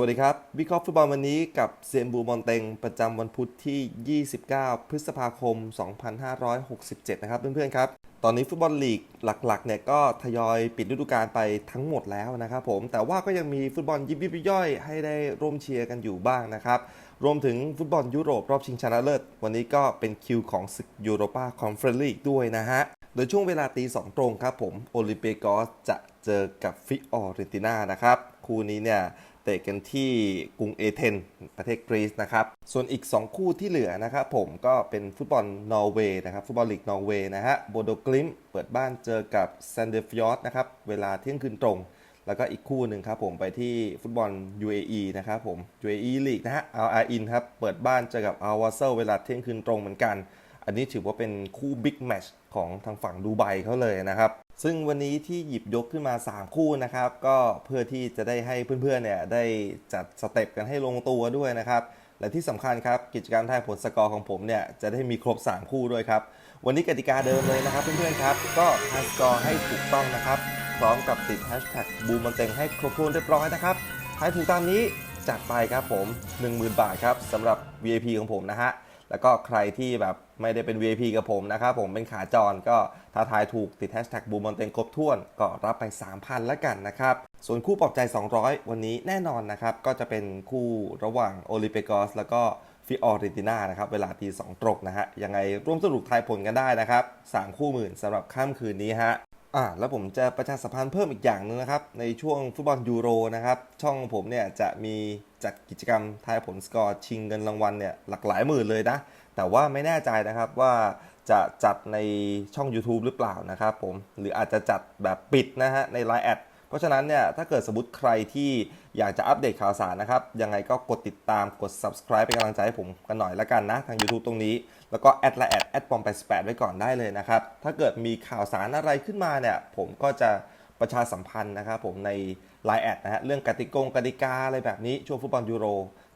วัสดีครับ วิเคราะห์ฟุตบอลวันนี้กับเซียนบูมอนเต็ง ประจำวันพุธที่ 29 พฤษภาคม 2567 นะครับ เพื่อนๆครับ ตอนนี้ฟุตบอลลีกหลักๆเนี่ยก็ทยอยปิดฤดูกาลไปทั้งหมดแล้วนะครับผม แต่ว่าก็ยังมีฟุตบอลยิบยิบย่อยให้ได้ร่วมเชียร์กันอยู่บ้างนะครับ รวมถึงฟุตบอลยุโรปรอบชิงชนะเลิศ วันนี้ก็เป็นคิวของศึกยูโรปาคอนเฟอเรนซ์ลีกด้วยนะฮะ โดยช่วงเวลาตีสองตรงครับผม โอลิเปโกสจะเจอกับฟิออเรนติน่านะครับ คู่นี้เนี่ย เตะกันที่กรุงเอเธนประเทศกรีซนะครับ ส่วนอีก 2 คู่ที่เหลือนะครับผมก็เป็นฟุตบอลนอร์เวย์นะครับ ฟุตบอลลีกนอร์เวย์นะฮะ โบโดกลิมเปิดบ้านเจอกับแซนเดฟยอร์ดนะครับ เวลาเที่ยงคืนตรง แล้วก็อีกคู่หนึ่งครับผมไปที่ฟุตบอล UAE นะครับผม UAE ลีกนะฮะเอาอาอินครับ เปิดบ้านเจอกับอัลวาเซลเวลาเที่ยงคืนตรงเหมือนกัน อันนี้ถือว่าเป็นคู่บิ๊กแมชของทางฝั่งดูไบเขาเลยนะครับ ซึ่งวันนี้ที่หยิบยกขึ้นมา 3 คู่นะครับ ก็เพื่อที่จะได้ให้เพื่อนๆเนี่ยได้จัดสเต็ปกันให้ลงตัวด้วยนะครับ และที่สำคัญครับกิจกรรมทายผลสกอร์ของผมเนี่ยจะได้มีครบ 3 คู่ด้วยครับ วันนี้กติกาเดิมเลยนะครับ เพื่อนๆครับก็ทายสกอร์ให้ถูกต้องนะครับ พร้อมกับติดแฮชแท็กบูมมันเต็งให้ครบถ้วนเรียบร้อยนะครับทายถูกตามนี้จัดไปครับผม 10,000 บาทครับสำหรับ VIP ของผมนะฮะ แล้วก็ใครที่แบบไม่ได้เป็น VIP กับผมนะครับผมเป็นขาจรก็ถ้าทายถูกติดแฮชแท็กบูมอนเตงครบถ้วน ก็รับไป 3,000แล้วกันนะครับ ส่วนคู่ปลอบใจ 200 วันนี้แน่นอนนะครับ ก็จะเป็นคู่ระหว่างโอลิเปโกสแล้วก็ฟิออริตินานะครับ เวลาตีสองตรงนะฮะ ยังไงร่วมสนุกทายผลกันได้นะครับ 3 คู่หมื่นสำหรับค่ำคืนนี้ฮะ อ่าแล้วผมจะประชาสัมพันธ์เพิ่มอีกอย่างหนึงนะครับ ในช่วงฟุตบอลยูโรนะครับ ช่องผมเนี่ยจะมีจัดกิจกรรมทายผลสกอร์ชิงเงินรางวัลเนี่ยหลากหลายหมื่นเลยนะ แต่ว่าไม่แน่ใจนะครับว่าจะจัดในช่อง YouTube หรือเปล่านะครับผม หรืออาจจะจัดแบบปิดนะฮะใน Line แอด เพราะฉะนั้นเนี่ยถ้าเกิดสมมติใครที่อยากจะอัปเดตข่าวสารนะครับ ยังไงก็กดติดตามกด subscribe เป็นกำลังใจให้ผมกันหน่อยละกันนะ ทาง YouTube ตรงนี้ แล้วก็แอดละแอดแอดปอมไป8ไว้ก่อนได้เลยนะครับ ถ้าเกิดมีข่าวสารอะไรขึ้นมาเนี่ย ผมก็จะประชาสัมพันธ์นะครับผมใน Line แอดนะฮะเรื่องกติกงกติกาอะไรแบบนี้ช่วงฟุตบอลยูโร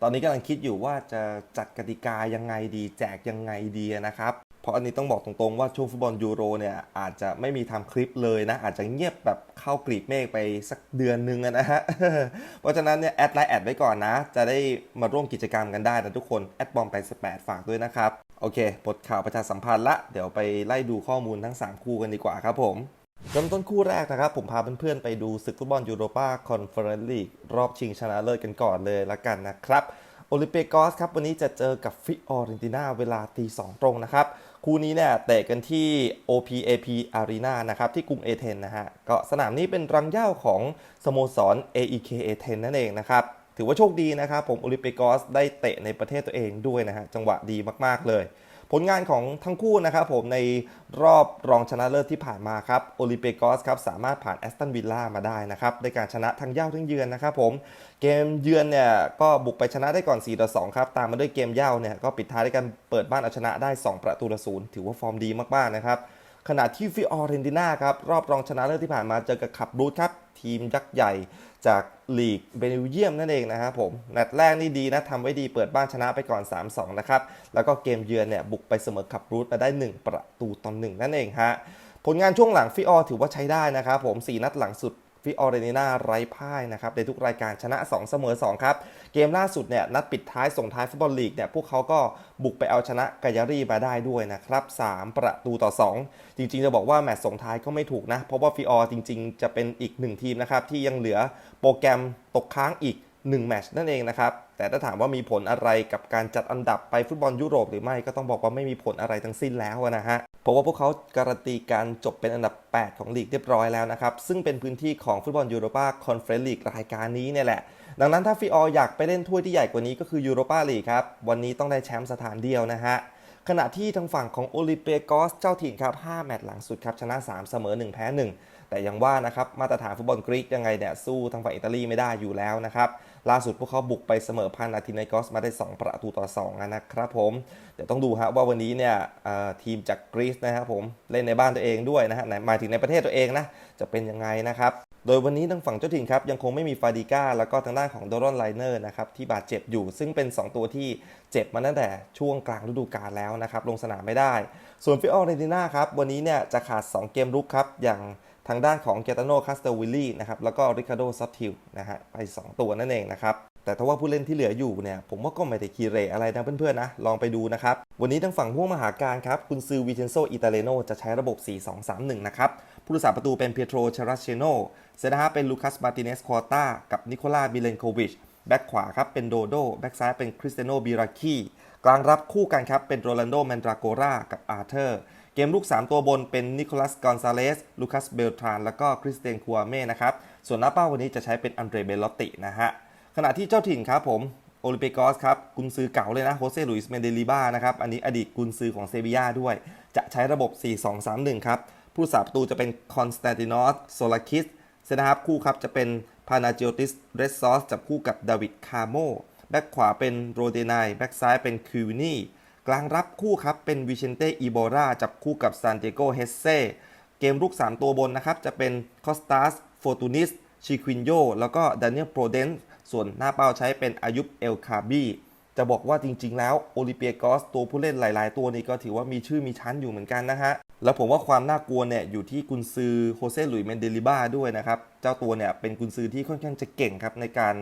ตอนนี้กำลังคิดอยู่ว่าจะจัดกติกายังไงดี แจกยังไงดีนะครับ เพราะอันนี้ต้องบอกตรงๆว่าช่วงฟุตบอลยูโรเนี่ยอาจจะไม่มีทำคลิปเลยนะ อาจจะเงียบแบบเข้ากรีบเมฆไปสักเดือนนึงนะฮะ เพราะฉะนั้นเนี่ยแอดไลน์แอดไว้ก่อนนะ จะได้มาร่วมกิจกรรมกันได้นะทุกคนแอดบอมไป18ฝากด้วยนะครับ โอเคปลดข่าวประชาสัมพันธ์ละ เดี๋ยวไปไล่ดูข้อมูลทั้ง 3 คู่กันดีกว่าครับผมเริ่มต้นคู่แรกนะครับ ผมพาเพื่อนๆไปดูศึกฟุตบอลยูโรปาคอนเฟอเรนซ์ลีกรอบชิงชนะเลิศกันก่อนเลยละกันนะครับโอลิเปโกสครับ วันนี้จะเจอกับฟิออเรนติน่าเวลาตีสองตรงนะครับ คู่นี้เนี่ยเตะกันที่ OPAP Arena นะครับ ที่กรุงเอเธนนะฮะก็สนามนี้เป็นรังเหย้าของสโมสร AEK เอเธนนั่นเองนะครับ ถือว่าโชคดีนะครับ ผมโอลิมปิกสได้เตะในประเทศตัวเองด้วยนะฮะจังหวะดีมาก ๆ เลย ผลงานของทั้งคู่นะครับผมในรอบรองชนะเลิศที่ผ่านมาครับโอลิเปโกสครับสามารถผ่านแอสตันวิลล่ามาได้นะครับด้วยการชนะทั้งเย่าทั้งเยือนนะครับผมเกมเยือนเนี่ยก็บุกไปชนะได้ก่อน4ต่อ2ครับตามมาด้วยเกมเย่าเนี่ยก็ปิดท้ายด้วยการเปิดบ้านเอาชนะได้ 2 ประตูต่อศูนย์ถือว่าฟอร์มดีมากๆนะครับขณะที่ฟิออเรนติน่าครับรอบรองชนะเลิศที่ผ่านมาเจอกับขับรูทครับทีมยักษ์ใหญ่ จากลีกเบลเยียมนั่นเองนะครับผม นัดแรกนี่ดีนะทำไว้ดีเปิดบ้านชนะไปก่อน 3-2 นะครับ แล้วก็เกมเยือนเนี่ยบุกไปเสมอขับรูทมาได้ 1 ประตูต่อหนึ่งนั่นเองฮะ ผลงานช่วงหลังฟิออถือว่าใช้ได้นะครับผม 4 นัดหลังสุด ฟิออเรนิน่าไร้พ่ายนะครับในทุกรายการชนะ 2 เสมอ 2 ครับ เกมล่าสุดเนี่ยนัดปิดท้ายส่งท้ายฟุตบอลลีกเนี่ยพวกเขาก็บุกไปเอาชนะกายารีมาได้ด้วยนะครับ 3 ประตูต่อ 2 จริงๆ จะบอกว่าแมตช์ส่งท้ายก็ไม่ถูกนะ เพราะว่าฟิออจริง ๆ จะเป็นอีกหนึ่งทีมนะครับที่ยังเหลือโปรแกรมตกค้างอีก 1 แมตช์นั่นเองนะครับ แต่ถ้าถามว่ามีผลอะไรกับการจัดอันดับไปฟุตบอลยุโรปหรือไม่ก็ต้องบอกว่าไม่มีผลอะไรทั้งสิ้นแล้วนะฮะ เพราะว่าพวกเขาการันตีการจบเป็นอันดับ 8 ของลีกเรียบร้อยแล้วนะครับ ซึ่งเป็นพื้นที่ของฟุตบอลยูโรปาคอนเฟอเรนซ์ลีกรายการนี้เนี่ยแหละ ดังนั้นถ้าฟิอออยากไปเล่นถ้วยที่ใหญ่กว่านี้ก็คือยูโรปาลีกครับ วันนี้ต้องได้แชมป์สถานเดียวนะฮะขณะที่ทางฝั่งของโอลิเปโกสเจ้าถิ่นครับ 5 แมตช์หลังสุดครับ ชนะ 3 เสมอ 1 แพ้ 1 แต่ยังว่านะครับ มาตรฐานฟุตบอลกรีกยังไงเนี่ย สู้ทางฝั่งอิตาลีไม่ได้อยู่แล้วนะครับ ล่าสุดพวกเขาบุกไปเสมอพันาทินกอสมาได้ 2 ประตูต่อ2นะครับผมเดี๋ยวต้องดูฮะว่าวันนี้เนี่ยทีมจากกรีซนะครับผมเล่นในบ้านตัวเองด้วยนะฮะหมายถึงในประเทศตัวเองนะจะเป็นยังไงนะครับโดยวันนี้ทางฝั่งเจ้าถิ่นครับยังคงไม่มีฟาดิก้าแล้วก็ทางด้านของโดรอนไลเนอร์นะครับที่บาดเจ็บอยู่ ซึ่งเป็น 2 ตัวที่เจ็บมาตั้งแต่ช่วงกลางฤดูกาลแล้วนะครับลงสนามไม่ได้ ส่วนฟิออเรนติน่าครับวันนี้เนี่ยจะขาด 2 เกมรุกครับอย่าง ทางด้านของเกตาโนคาสเตลวิลลี่นะครับแล้วก็ริคาโดซอตทิลนะฮะไป 2 ตัวนั่นเองนะครับแต่ถ้าว่าผู้เล่นที่เหลืออยู่เนี่ยผมว่าก็ไม่ได้คีเรอะไรนะเพื่อนๆนะ ลองไปดูนะครับ วันนี้ทางฝั่งพวกมหาการครับ คุณซือวิเชนโซอิตาเลโนจะใช้ระบบ 4-2-3-1 นะครับ ผู้รักษาประตูเป็นเปียโตรเชราเชโนเซนฮาเป็นลูคัสมาติเนสควอต้ากับนิโคลามิเลนโควิช แบ็กขวาครับเป็นโดโด แบ็กซ้ายเป็นคริสเตโนบิราคีกลางรับคู่กันครับเป็นโรลันโดแมนดราโกรากับอาร์เธอร์ มลุก3 ตัวบนเป็นนิโคลัสกอนซาเลสลูคัสเบลทรานแล้วก็คริสเตียนคัวเม่นะครับส่วนหน้าเป้าวันนี้จะใช้เป็นอันเดรเบลลอตตินะฮะขณะที่เจ้าถิ่นครับผมโอลิเปกอสครับกุนซือเก่าเลยนะโฮเซลุยส์เมนเดลิบ้านะครับอันนี้อดีตกุนซือของเซบียาด้วย จะใช้ระบบ 4-2-3-1 ครับผู้สาประตูจะเป็นคอนสแตนตินอสโซลาคิสเซนนะครับคู่ครับจะเป็นพานาจิโอติสเรสซอสจับคู่กับดาวิดคาโมแบ็กขวาเป็นโรเดนายแบ็กซ้ายเป็นคิวนี่ กลางรับคู่ครับเป็นวิเชนเตอีโบราจับคู่กับซานเตโกเฮเซเกมรุก3 ตัวบนนะครับ จะเป็นคอสตาสโฟตูนิสชิควินโยแล้วก็ดานิเอลโปรเดนส่วนหน้าเป้าใช้เป็นอายุบเอลคาบีจะบอกว่าจริง ๆ แล้วโอลิเปียกอสตัวผู้เล่นหลาย ๆ ตัวนี้ก็ถือว่ามีชื่อมีชั้นอยู่เหมือนกันนะฮะ แล้วผมว่าความน่ากลัวเนี่ยอยู่ที่กุนซือโฮเซ่หลุยส์เมนเดลิบ้าด้วยนะครับ เจ้าตัวเนี่ยเป็นกุนซือที่ค่อนข้างจะเก่งครับในการ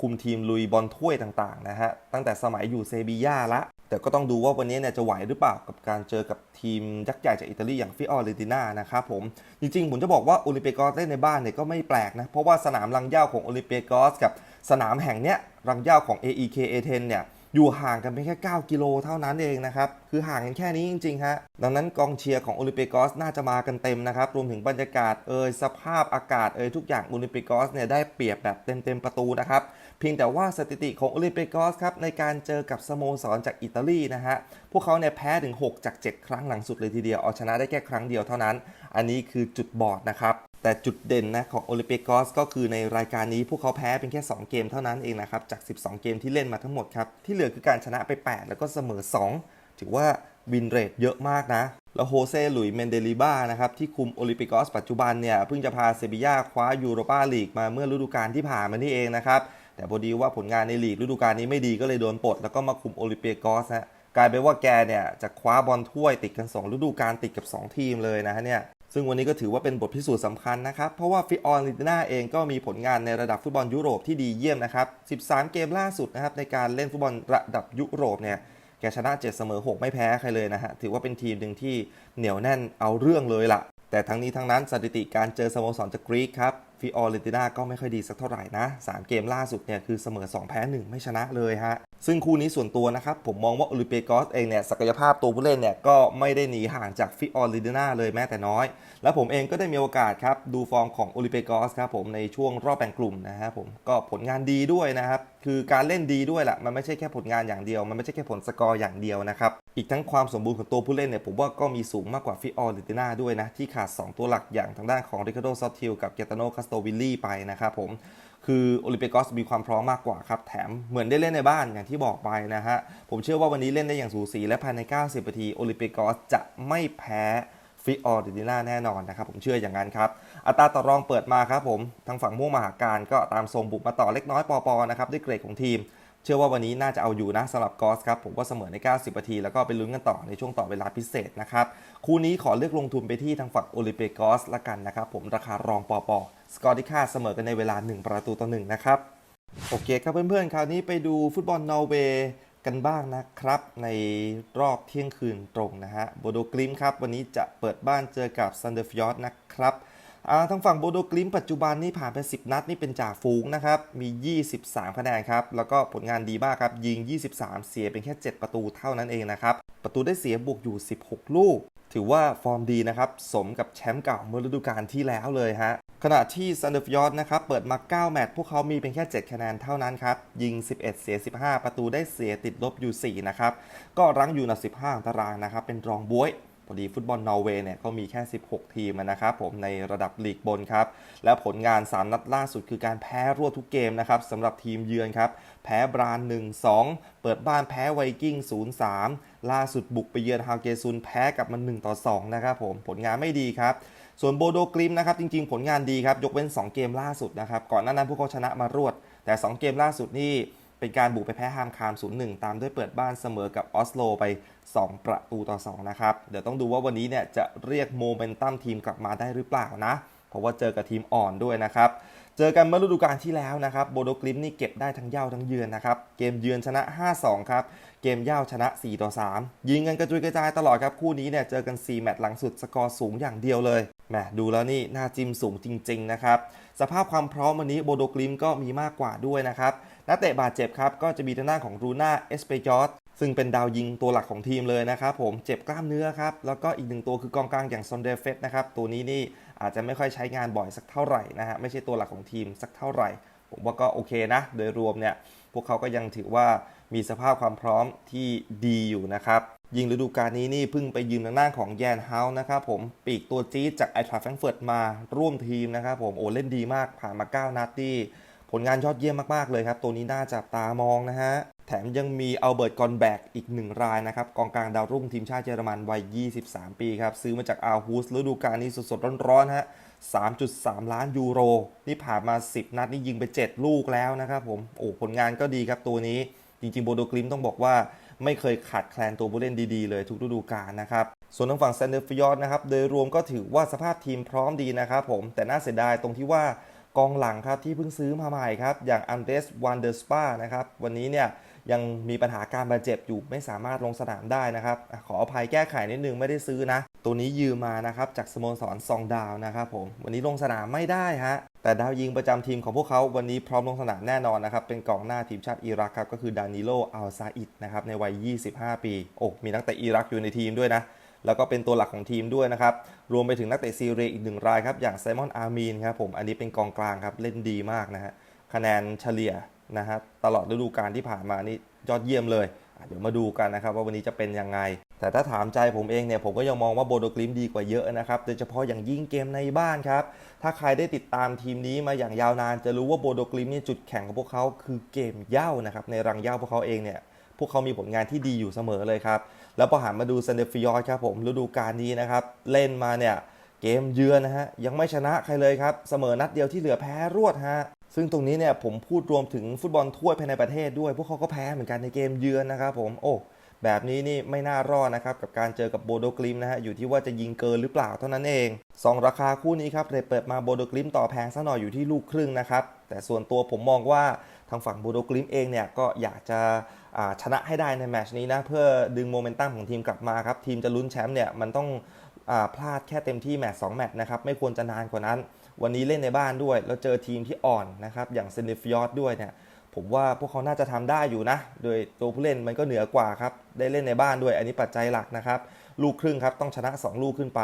คุมทีมลุยบอลถ้วยต่างๆนะฮะตั้งแต่สมัยอยู่เซบีย่าละ แต่ก็ต้องดูว่าวันนี้เนี่ยจะไหวหรือเปล่ากับการเจอกับทีมยักษ์ใหญ่จากอิตาลีอย่างฟิออเรติน่านะครับผม จริงๆ ผมจะบอกว่าโอลิเปกอสเล่นในบ้านเนี่ยก็ไม่แปลกนะ เพราะว่าสนามรังเหย้าของโอลิเปกอสกับสนามแห่งเนี้ยรังเหย้าของ AEK A10 เนี่ย อยู่ห่างกันเพียงแค่ 9 กิโลเท่านั้นเองนะครับ คือห่างกันแค่นี้จริงๆฮะดังนั้นกองเชียร์ของโอลิเปียกอสน่าจะมากันเต็มนะครับ รวมถึงบรรยากาศเอยสภาพอากาศเอยทุกอย่างโอลิเปียกอสเนี่ยได้เปรียบแบบเต็มๆประตูนะครับเพียงแต่ว่าสถิติของโอลิเปียกอสครับในการเจอกับสโมสรจากอิตาลีนะฮะพวกเขาเนี่ยแพ้ถึง 6 จาก 7 ครั้งหลังสุดเลยทีเดียวเอาชนะได้แค่ครั้งเดียวเท่านั้น อันนี้คือจุดบอดนะครับ แต่จุดเด่นนะของโอลิเปียกอสก็คือในรายการนี้พวกเขาแพ้เป็นแค่ 2 เกมเท่านั้นเองนะครับ จาก 12 เกมที่เล่นมาทั้งหมดครับ ที่เหลือคือการชนะไป 8 แล้วก็เสมอ 2 ถือว่าวินเรทเยอะมากนะ แล้วโฮเซ่หลุยเมนเดลิบ้านะครับ ที่คุมโอลิมปิกอสปัจจุบันเนี่ย เพิ่งจะพาเซบียาคว้ายูโรปาลีกมาเมื่อฤดูกาลที่ผ่านมานี่เองนะครับ แต่พอดีว่าผลงานในลีกฤดูกาลนี้ไม่ดีก็เลยโดนปลดแล้วก็มาคุมโอลิมปิกอสฮะกลายเป็นว่าแกเนี่ยจะคว้าบอลถ้วยติดกัน 2 ฤดูกาลติดกับ 2 ทีมเลยนะฮะเนี่ย ซึ่งวันนี้ก็ถือว่าเป็นบทพิสูจน์สำคัญนะครับ เพราะว่าฟิออริติน่าเองก็มีผลงานในระดับฟุตบอลยุโรปที่ดีเยี่ยมนะครับ 13 เกมล่าสุดนะครับในการเล่นฟุตบอลระดับยุโรปเนี่ยแกชนะ7เสมอ 6 ไม่แพ้ใครเลยนะฮะถือว่าเป็นทีมหนึ่งที่เหนียวแน่นเอาเรื่องเลยล่ะ แต่ทั้งนี้ทั้งนั้นสถิติการเจอสโมสรจากกรีกครับฟิออเรนติน่าก็ไม่ค่อยดีสักเท่าไหร่นะ 3 เกมล่าสุดเนี่ยคือเสมอ 2 แพ้ 1 ไม่ชนะเลยฮะ ซึ่งคู่นี้ส่วนตัวนะครับ ผมมองว่าโอลิเปกอสเองเนี่ยศักยภาพตัวผู้เล่นเนี่ยก็ไม่ได้หนีห่างจากฟิออรนติน่าเลยแม้แต่น้อย และผมเองก็ได้มีโอกาสครับ ดูฟอร์มของโอลิเปกอสครับผมในช่วงรอบแบ่งกลุ่มนะฮะผมก็ผลงานดีด้วยนะครับ คือการเล่นดีด้วยแหละมันไม่ใช่แค่ผลงานอย่างเดียว มันไม่ใช่แค่ผลสกอร์อย่างเดียวนะครับอีกทั้งความสมบูรณ์ของตัวผู้เล่นเนี่ยผมว่าก็มีสูงมากกว่าฟิออร์ลิติน่าด้วยนะที่ขาด 2 ตัวหลักอย่างทางด้านของริคาร์โดซอตทิลกับเกตาโนคาสโตวิลลี่ไปนะครับผม คือโอลิเปียกอสมีความพร้อมมากกว่าครับ แถมเหมือนได้เล่นในบ้านอย่างที่บอกไปนะฮะ ผมเชื่อว่าวันนี้เล่นได้อย่างสูสี และภายใน 90นาทีโอลิเปียกอสจะไม่แพ้ฟิออร์ดิน่าแน่นอนนะครับ ผมเชื่ออย่างนั้นครับ อัตราต่อรองเปิดมาครับผม ทางฝั่งม่วงมหาการก็ตามทรงบุกมาต่อเล็กน้อยปอปอนะครับด้วยเกรดของทีม เชื่อว่าวันนี้น่าจะเอาอยู่นะสำหรับกอสครับ ผมว่าเสมอใน 90นาที แล้วก็ไปลุ้นกันต่อในช่วงต่อเวลาพิเศษนะครับ คู่นี้ขอเลือกลงทุนไปที่ทางฝั่งโอลิเปกอสละกันนะครับ ผมราคารองปอปอสกอร์ที่ค่าเสมอกันในเวลา 1 ประตูต่อ1นะครับโอเคครับเพื่อนๆ คราวนี้ไปดูฟุตบอลนอร์เวย์กันบ้างนะครับ ในรอบเที่ยงคืนตรงนะฮะโบโดกลิมครับ วันนี้จะเปิดบ้านเจอกับซันเดอร์ฟยอร์ดนะครับ ทางฝั่งโบโดกลิมปัจจุบันนี่ผ่านไป 10 นัดนี่เป็นจ่าฝูงนะครับ มี 23 คะแนนครับ แล้วก็ผลงานดีมากครับ ยิง 23 เสียเป็นแค่ 7 ประตูเท่านั้นเองนะครับ ประตูได้เสียบวกอยู่ 16 ลูก ถือว่าฟอร์มดีนะครับ สมกับแชมป์เก่าเมื่อฤดูกาลที่แล้วเลยฮะ ขณะที่ซันเดอร์ฟยอดนะครับ เปิดมา 9 แมตช์พวกเขามีเพียงแค่ 7 คะแนนเท่านั้นครับ ยิง 11 เสีย 15 ประตูได้เสียติดลบอยู่ 4 นะครับ ก็รั้งอยู่อันดับ 15ของตารางนะครับ เป็นรองบวย อดีฟุตบอลนอร์เวย์เนี่ยเขามีแค่ 16 ทีมนะครับผมในระดับลีกบนครับ และผลงาน 3 นัดล่าสุดคือการแพ้รวดทุกเกมนะครับสำหรับทีมเยือนครับ แพ้บราน 1-2 เปิดบ้านแพ้ไวกิ้ง 0-3 ล่าสุดบุกไปเยือนฮาวเกซุนแพ้กลับมา1-2 นะครับผมผลงานไม่ดีครับส่วนโบโดกลิมนะครับจริง ๆ ผลงานดีครับยกเว้น 2 เกมล่าสุดนะครับก่อนหน้านั้นพวกเขาชนะมารวด แต่ 2 เกมล่าสุดนี่ เป็นการบุกไปแพ้ฮามคาม0-1 ตามด้วยเปิดบ้านเสมอกับออสโลไป 2 ประตูต่อ 2 นะครับ เดี๋ยวต้องดูว่าวันนี้เนี่ยจะเรียกโมเมนตัมทีมกลับมาได้หรือเปล่านะ เพราะว่าเจอกับทีมอ่อนด้วยนะครับ เจอกันเมื่อฤดูกาลที่แล้วนะครับ โบโดกลิมนี่เก็บได้ทั้งเย่าทั้งเยือนนะครับ เกมเยือนชนะ 5-2 ครับ เกมเย่าชนะ 4-3 ยิงกันกระจุยกระจายตลอดครับคู่นี้เนี่ยเจอกัน 4 แมตช์หลังสุดสกอร์สูงอย่างเดียวเลยแหมดูแล้วนี่หน้าจิ้มสูงจริง ๆ นะครับ สภาพความพร้อมวันนี้โบโดกลิมก็มีมากกว่าด้วยนะครับ นักเตะบาดเจ็บครับก็จะมีทางด้านของรูน่าเอสเปยอสซึ่งเป็นดาวยิงตัวหลักของทีมเลยนะครับผมเจ็บกล้ามเนื้อครับ แล้วก็อีกหนึ่งตัวคือกองกลางอย่างซอนเดเฟสนะครับ ตัวนี้นี่อาจจะไม่ค่อยใช้งานบ่อยสักเท่าไหร่นะฮะไม่ใช่ตัวหลักของทีมสักเท่าไหร่ ผมว่าก็โอเคนะ โดยรวมเนี่ยพวกเขาก็ยังถือว่ามีสภาพความพร้อมที่ดีอยู่นะครับยิงฤดูกาลนี้นี่เพิ่งไปยืมทางด้านของแยนเฮาส์นะครับผมปีกตัวจี๊ดจากไอทราแฟรงเฟิร์ตมาร่วมทีมนะครับผมโอ้เล่นดีมากผ่านมา 9 นัดที่ ผลงานยอดเยี่ยมมากๆเลยครับ ตัวนี้น่าจับตามองนะฮะ แถมยังมีอัลเบิร์ตกอนแบกอีกหนึ่งรายนะครับ กองกลางดาวรุ่งทีมชาติเยอรมันวัย 23 ปีครับ ซื้อมาจากอาร์ฮูสฤดูกาลนี้สดๆร้อนๆฮะ 3.3 ล้านยูโร นี่ผ่านมา 10 นัดนี่ยิงไป 7 ลูกแล้วนะครับผม โอ้ผลงานก็ดีครับตัวนี้ จริงๆ โบโดกลิมต้องบอกว่าไม่เคยขาดแคลนตัวผู้เล่นดีๆ เลยทุกฤดูกาลนะครับ ส่วนทางฝั่งแซนเดอร์ฟิยอร์นะครับ โดยรวมก็ถือว่าสภาพทีมพร้อมดีนะครับผม แต่น่าเสียดายตรงที่ว่า กองหลังครับที่เพิ่งซื้อมาใหม่ครับ อย่างอันเดรสวันเดอร์สปานะครับวันนี้เนี่ยยังมีปัญหาการบาดเจ็บอยู่ไม่สามารถลงสนามได้นะครับ ขออภัยแก้ไขนิดนึงไม่ได้ซื้อนะ ตัวนี้ยืมมานะครับจากสโมสรซองดาวนะครับผมวันนี้ลงสนามไม่ได้ฮะแต่ดาวยิงประจำทีมของพวกเขาวันนี้พร้อมลงสนามแน่นอนนะครับ เป็นกองหน้าทีมชาติอิรักครับก็คือดานิโลอัลซาอิดนะครับในวัย 25 ปี โอ้ มีนักเตะอิรักอยู่ในทีมด้วยนะ แล้วก็เป็นตัวหลักของทีมด้วยนะครับ รวมไปถึงนักเตะซีเรียอีกหนึ่งรายครับ อย่างไซมอนอาร์มีนครับผม อันนี้เป็นกองกลางครับ เล่นดีมากนะฮะ คะแนนเฉลี่ยนะฮะตลอดฤดูกาลที่ผ่านมานี่ยอดเยี่ยมเลย เดี๋ยวมาดูกันนะครับว่าวันนี้จะเป็นยังไง แต่ถ้าถามใจผมเองเนี่ยผมก็ยังมองว่าโบโดกลิมดีกว่าเยอะนะครับ โดยเฉพาะอย่างยิ่งเกมในบ้านครับ ถ้าใครได้ติดตามทีมนี้มาอย่างยาวนาน จะรู้ว่าโบโดกลิมนี่จุดแข็งของพวกเขาคือเกมเย่านะครับ ในรังเย่าพวกเขาเองเนี่ยพวกเขามีผลงานที่ดีอยู่เสมอเลยครับ แล้วพอหันมาดูเซนเดฟิยอร์ครับผมฤดูกาลนี้นะครับเล่นมาเนี่ยเกมเยือนนะฮะยังไม่ชนะใครเลยครับเสมอนัดเดียวที่เหลือแพ้รวดฮะซึ่งตรงนี้เนี่ยผมพูดรวมถึงฟุตบอลถ้วยภายในประเทศด้วย พวกเขาก็แพ้เหมือนกันในเกมเยือนนะครับผมโอ้แบบนี้นี่ไม่น่ารอดนะครับ กับการเจอกับโบโดกลิมนะฮะอยู่ที่ว่าจะยิงเกินหรือเปล่าเท่านั้นเองสองราคาคู่นี้ครับเลยเปิดมาโบโดกลิมต่อแพงซะหน่อยอยู่ที่ลูกครึ่งนะครับ แต่ส่วนตัวผมมองว่าางฝั่งโบโดกลิมเองเนี่ยก็อยากจะชนะให้ได้ในแมชนี้นะเพื่อดึงโมเมนตัมของทีมกลับมาครับทีมจะลุ้นแชมป์เนี่ยมันต้องอพลาดแค่เต็มที่แมตช์สองแมตช์นะครับไม่ควรจะนานกว่านั้น วันนี้เล่นในบ้านด้วย แล้วเจอทีมที่อ่อนนะครับอย่างเซนเดฟิยอร์ดด้วยเนี่ยผมว่าพวกเขาน่าจะทำได้อยู่นะ โดยตัวผู้เล่นมันก็เหนือกว่าครับ ได้เล่นในบ้านด้วย อันนี้ปัจจัยหลักนะครับ ลูกครึ่งครับ ต้องชนะ 2 ลูกขึ้นไป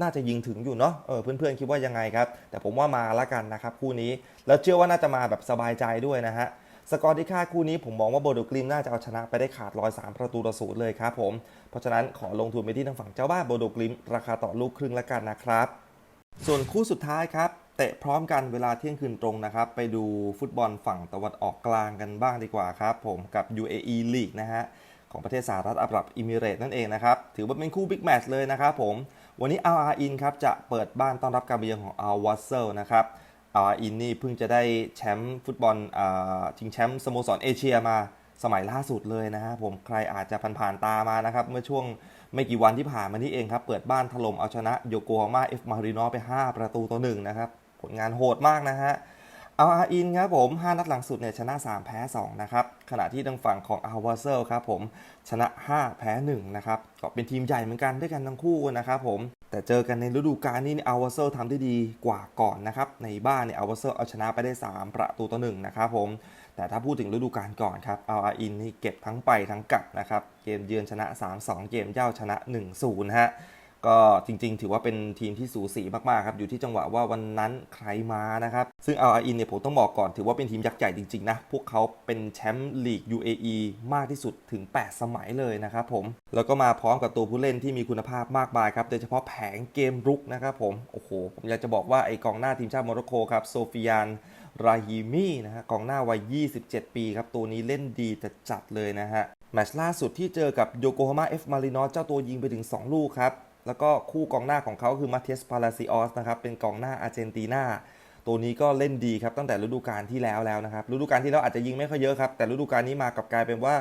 น่าจะยิงถึงอยู่เนาะเออเพื่อนๆคิดว่ายังไงครับ แต่ผมว่ามาละกันนะครับคู่นี้ แล้วเชื่อว่าน่าจะมาแบบสบายใจด้วยนะฮะสกอร์ที่คาดคู่นี้ผมมองว่าโบโดกลิมน่าจะเอาชนะไปได้ขาดลอย3ประตูต่อศูนย์เลยครับผม เพราะฉะนั้นขอลงทุนไปที่ทางฝั่งเจ้าบ้านโบโดกลิมราคาต่อลูกครึ่งละกันนะครับ ส่วนคู่สุดท้ายครับเตะพร้อมกันเวลาเที่ยงคืนตรงนะครับ ไปดูฟุตบอลฝั่งตะวันออกกลางกันบ้างดีกว่าครับผมกับ UAE League นะฮะของประเทศสหรัฐอาหรับอิมิเรตส์นั่นเองนะครับถือว่าเป็นคู่บิ๊กแมตช์เลยนะครับผม วันนี้อาร์อินครับจะเปิดบ้านต้อนรับการมาเยือนของ Al w a s s l นะครับอาร์อินนี่เพิ่งจะได้แชมป์ฟุตบอลชิงแชมป์สโมสรเอเชียมาสมัยล่าสุดเลยนะครับผมใครอาจจะผ่านๆตามานะครับ เมื่อช่วงไม่กี่วันที่ผ่านมานี่เองครับ เปิดบ้านถล่มเอาชนะโยโกฮาม่าเอฟมารินอไป 5 ประตูต่อหนึ่งนะครับ ผลงานโหดมากนะฮะ เอาอาอินครับผม 5 นัดหลังสุดเนี่ยชนะ 3 แพ้ 2 นะครับ ขณะที่ทางฝั่งของอาวาเซลครับผม ชนะ 5 แพ้ 1 นะครับ ก็เป็นทีมใหญ่เหมือนกันด้วยกันทั้งคู่นะครับผม แต่เจอกันในฤดูกาลนี้อาวาเซลทำได้ดีกว่าก่อนนะครับ ในบ้านเนี่ยอาวาเซลเอาชนะไปได้ 3 ประตูต่อ1นะครับผม แต่ถ้าพูดถึงฤดูกาลก่อนครับเอาอาอินนี่เก็บทั้งไปทั้งกลับนะครับ เกมเยือนชนะ 3-2 เกมเย่าชนะ 1-0ฮะ ก็จริง ๆ ถือว่าเป็นทีมที่สูสีมากๆครับอยู่ที่จังหวะว่าวันนั้นใครมานะครับ ซึ่งเอาอินเนี่ยผมต้องบอกก่อนถือว่าเป็นทีมยักษ์ใหญ่จริง ๆ นะ พวกเขาเป็นแชมป์ลีก UAE มากที่สุดถึง 8 สมัยเลยนะครับผม แล้วก็มาพร้อมกับตัวผู้เล่นที่มีคุณภาพมากมายครับโดยเฉพาะแผงเกมรุกนะครับผมโอ้โหผมอยากจะบอกว่าไอกองหน้าทีมชาติโมร็อกโกครับโซฟิยานราฮิมีนะฮะกองหน้าวัย 27 ปีครับ ตัวนี้เล่นดีแต่จัดเลยนะฮะ แมตช์ล่าสุดที่เจอกับโยโกฮาม่าเอฟมารินอสเจ้าตัวยิงไปถึง 2 ลูกครับ แล้วก็คู่กองหน้าของเขาคือมาเทสพาลาซิออสนะครับเป็นกองหน้าอาร์เจนตินาตัวนี้ก็เล่นดีครับตั้งแต่ฤดูกาลที่แล้วแล้วนะครับฤดูกาลที่แล้วอาจจะยิงไม่ค่อยเยอะครับ แต่ฤดูกาลนี้มากับกลายเป็นว่า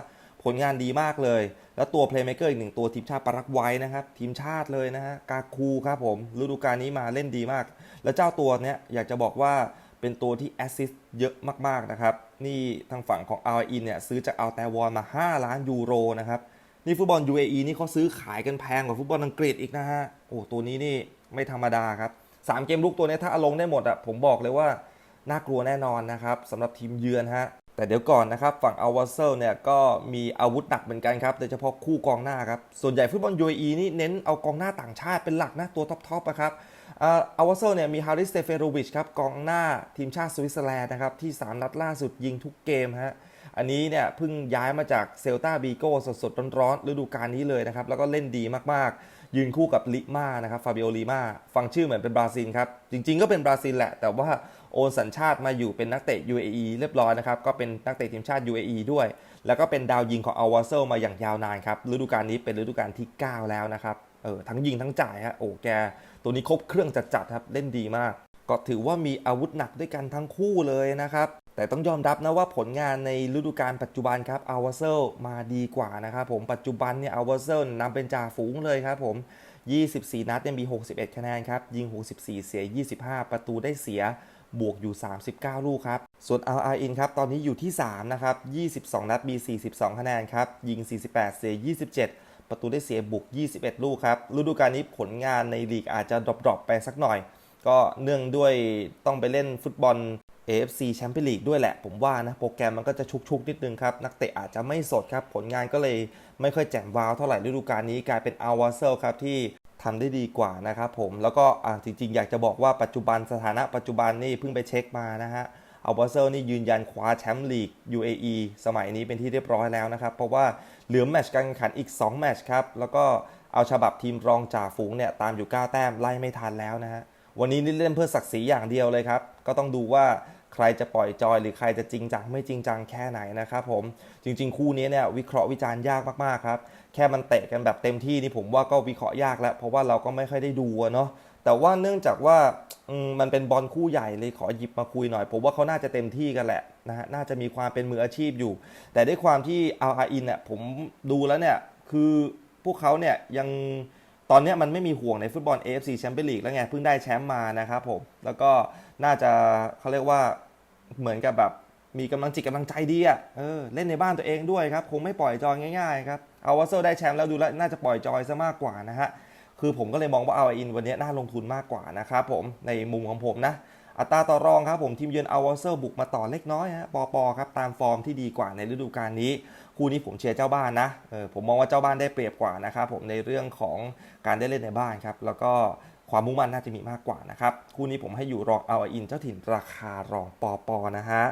ผลงานดีมากเลย แล้วตัวเพลย์เม k เกอร์อีกหนึ่งตัวทีมชาติปารากวัยนะครับ ทีมชาติเลยนะฮะกาคูครับผมฤดูกาลนี้มาเล่นดีมาก แล้วเจ้าตัวเนี้ยอยากจะบอกว่าเป็นตัวที่แอสซิสต์เยอะมากๆนะครับ นี่ทางฝั่งของอาอินเนี่ยซื้อจากอัลแตวอนมา 5 ล้านยูโรนะครับ นี่ฟุตบอล UAE นี่เขาซื้อขายกันแพงกว่าฟุตบอลอังกฤษอีกนะฮะ โอ้ตัวนี้นี่ไม่ธรรมดาครับ3เกมลุกตัวนี้ถ้าเอาลงได้หมดอะผมบอกเลยว่าน่ากลัวแน่นอนนะครับสำหรับทีมเยือนฮะแต่เดี๋ยวก่อนนะครับฝั่งอัลวาเซลเนี่ยก็มีอาวุธหนักเหมือนกันครับโดยเฉพาะคู่กองหน้าครับ ส่วนใหญ่ฟุตบอล UAE นี่เน้นเอากองหน้าต่างชาติเป็นหลักนะตัวท็อปๆนะครับอัลวาเซลเนี่ยมีฮาริสเตเฟโรวิชครับกองหน้าทีมชาติสวิตเซอร์แลนด์นะครับที่ 3 นัดล่าสุดยิงทุกเกมฮะ อันนี้เนี่ยเพิ่งย้ายมาจากเซลตาบีโก้สดๆร้อนๆฤดูกาลนี้เลยนะครับ แล้วก็เล่นดีมากๆ ยืนคู่กับลิมานะครับฟาบิโอลิมาฟังชื่อเหมือนเป็นบราซิลครับ จริงๆก็เป็นบราซิลแหละ แต่ว่าโอนสัญชาติมาอยู่เป็นนักเตะ UAE เรียบร้อยนะครับ ก็เป็นนักเตะทีมชาติ UAE ด้วย แล้วก็เป็นดาวยิงของอัลวาเซลมาอย่างยาวนานครับฤดูกาลนี้เป็นฤดูกาลที่ 9 แล้วนะครับเออทั้งยิงทั้งจ่ายฮะโอ้แก ตัวนี้ครบเครื่องจัดๆครับเล่นดีมาก ก็ถือว่ามีอาวุธหนักด้วยกันทั้งคู่เลยนะครับ แต่ต้องยอมรับนะว่าผลงานในฤดูกาลปัจจุบันครับอ l วาเซลมาดีกว่านะครับผมปัจจุบันเนี่ยอ l วาเซลนำเป็นจ่าฝูงเลยครับผม 24 นัดเนี่ยมี 61 คะแนนครับ ยิง 64 เสีย 25 ประตูได้เสียบวกอยู่ 39 ลูกครับ ส่วน Al a i n ครับ ตอนนี้อยู่ที่ 3 นะครับ 22 นัดมี 42 คะแนนครับ ยิง 48 เสีย 27 ประตูได้เสียบุก 21 ลูกครับ ฤดูกาลนี้ผลงานในลีกอาจจะดรอปๆไปสักหน่อย ก็เนื่องด้วยต้องไปเล่นฟุตบอล AFC แชมเปี้ยนลีกด้วยแหละ ผมว่านะโปรแกรมมันก็จะชุกๆนิดนึงครับ นักเตะอาจจะไม่สดครับ ผลงานก็เลยไม่ค่อยแจ่มวาวเท่าไหร่ฤดูกาลนี้กลายเป็นอ l วาเซลครับที่ทำได้ดีกว่านะครับผมแล้วก็อ่าจริงๆ อยากจะบอกว่าปัจจุบันสถานะปัจจุบันนี่เพิ่งไปเช็คมานะฮะอัลบาเซลนี่ยืนยันคว้าแชมป์ลีก UAE สมัยนี้เป็นที่เรียบร้อยแล้วนะครับ เพราะว่าเหลือแมตช์การแข่งขันอีก 2 แมตช์ครับ แล้วก็เอาฉบับทีมรองจ่าฝูงเนี่ย ตามอยู่ 9 แต้มไล่ไม่ทันแล้วนะฮะ วันนี้เล่นเพื่อศักดิ์ศรีอย่างเดียวเลยครับ ก็ต้องดูว่าใครจะปล่อยจอยหรือใครจะจริงจังไม่จริงจังแค่ไหนนะครับผมจริง ๆ คู่นี้เนี่ยวิเคราะห์วิจารณ์ยากมากๆครับแค่มันเตะกันแบบเต็มที่นี่ผมว่าก็วิเคราะห์ยากแล้ว เพราะว่าเราก็ไม่ค่อยได้ดูเนาะแต่ว่าเนื่องจากว่ามันเป็นบอลคู่ใหญ่เลยขอหยิบมาคุยหน่อย ผมว่าเขาน่าจะเต็มที่กันแหละนะฮะน่าจะมีความเป็นมืออาชีพอยู่ แต่ด้วยความที่อาอาอินเนี่ยผมดูแล้วเนี่ยคือพวกเขาเนี่ยยัง ตอนนี้มันไม่มีห่วงในฟุตบอล AFC แชมเปี้ยนลีกแล้วไงเพิ่งได้แชมป์มานะครับผม แล้วก็น่าจะเขาเรียกว่าเหมือนกับแบบมีกำลังจิตกำลังใจดีอะ่ะเออเล่นในบ้านตัวเองด้วยครับ คงไม่ปล่อยจอยง่ายๆครับเอาวัสเซอร์ได้แชมป์แล้วดูแล้วน่าจะปล่อยจอยซะมากกว่านะฮะคือผมก็เลยมองว่าเอาอินวันนี้น่าลงทุนมากกว่านะครับผมในมุมของผมนะ อัตราต่อรองครับผมทีมเยือนอาวอเซอร์บุกมาต่อเล็กน้อยฮะปอปอครับตามฟอร์มที่ดีกว่าในฤดูกาลนี้ คู่นี้ผมเชียร์เจ้าบ้านนะเออผมมองว่าเจ้าบ้านได้เปรียบกว่านะครับผมในเรื่องของการได้เล่นในบ้านครับแล้วก็ความมุ่งมั่นน่าจะมีมากกว่านะครับคู่นี้ผมให้อยู่รองเอาอินเจ้าถิ่นราคารองปอปอนะฮะ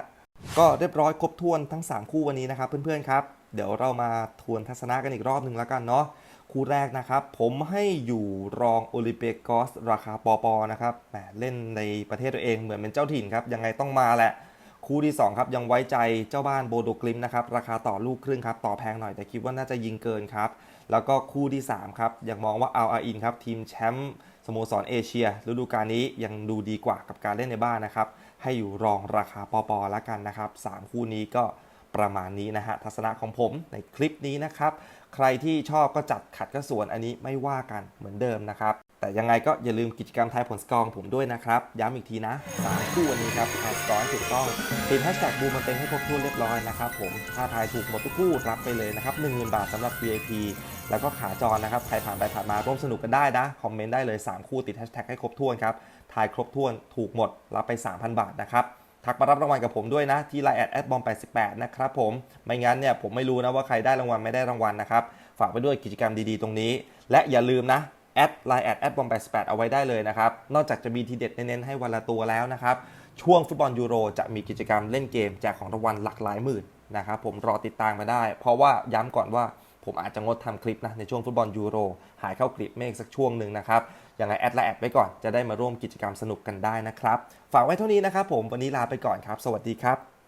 ก็เรียบร้อยครบถ้วนทั้ง 3 คู่วันนี้นะครับเพื่อนๆครับเดี๋ยวเรามาทวนทัศนะกันอีกรอบหนึ่งแล้วกันเนาะ คู่แรกนะครับ ผมให้อยู่รองโอลิเปกอสราคาปอปอนะครับแหมเล่นในประเทศตัวเองเหมือนเป็นเจ้าถิ่นครับ ยังไงต้องมาแหละ คู่ที่ 2 ครับ ยังไว้ใจเจ้าบ้านโบโดกลิมนะครับ ราคาต่อลูกครึ่งครับ ต่อแพงหน่อยแต่คิดว่าน่าจะยิงเกินครับ แล้วก็คู่ที่ 3 ครับยังมองว่าเอาอาอินครับ ทีมแชมป์สโมสรเอเชียฤดูกาลนี้ยังดูดีกว่ากับการเล่นในบ้านนะครับให้อยู่รองราคาปอปอละกันนะครับสามคู่นี้ก็ประมาณนี้นะฮะทัศนะของผมในคลิปนี้นะครับ ใครที่ชอบก็จัดขัดก็ส่วนอันนี้ไม่ว่ากันเหมือนเดิมนะครับ แต่ยังไงก็อย่าลืมกิจกรรมทายผลสกอร์ของผมด้วยนะครับ ย้ำอีกทีนะ3คู่วันนี้ครับทายสกอร์ถูกต้องติดแฮชแท็กบูมันเต็งให้ครบถ้วนเรียบร้อยนะครับผมถ้าทายถูกหมดทุกคู่รับไปเลยนะครับ10,000บาทสำหรับ VIP แล้วก็ขาจรนะครับใครผ่านไปผ่านมาร่วมสนุกกันได้นะคอมเมนต์ได้เลย 3 คู่ติดแฮชแท็กให้ครบถ้วนครับทายครบถ้วนถูกหมดรับไป 3,000 บาทนะครับ ทักมารับรางวัลกับผมด้วยนะที่ไลน์แอดแอดบอม88นะครับผมไม่งั้นเนี่ยผมไม่รู้นะว่าใครได้รางวัลไม่ได้รางวัลนะครับฝากไปด้วยกิจกรรมดีๆตรงนี้ และอย่าลืมนะแอดไลน์แอดแอดบอม88เอาไว้ได้เลยนะครับนอกจากจะมีทีเด็ดเน้นๆให้วันละตัวแล้วนะครับช่วงฟุตบอลยูโรจะมีกิจกรรมเล่นเกมแจกของรางวัลหลักหลายหมื่นนะครับผมรอติดตามมาได้ เพราะว่าย้ำก่อนว่าผมอาจจะงดทำคลิปนะในช่วงฟุตบอลยูโรหายเข้าคลิปเมฆสักช่วงหนึ่งนะครับ ยังไงแอดและแอดไว้ก่อนจะได้มาร่วมกิจกรรมสนุกกันได้นะครับ ฝากไว้เท่านี้นะครับผมวันนี้ลาไปก่อนครับ สวัสดีครับ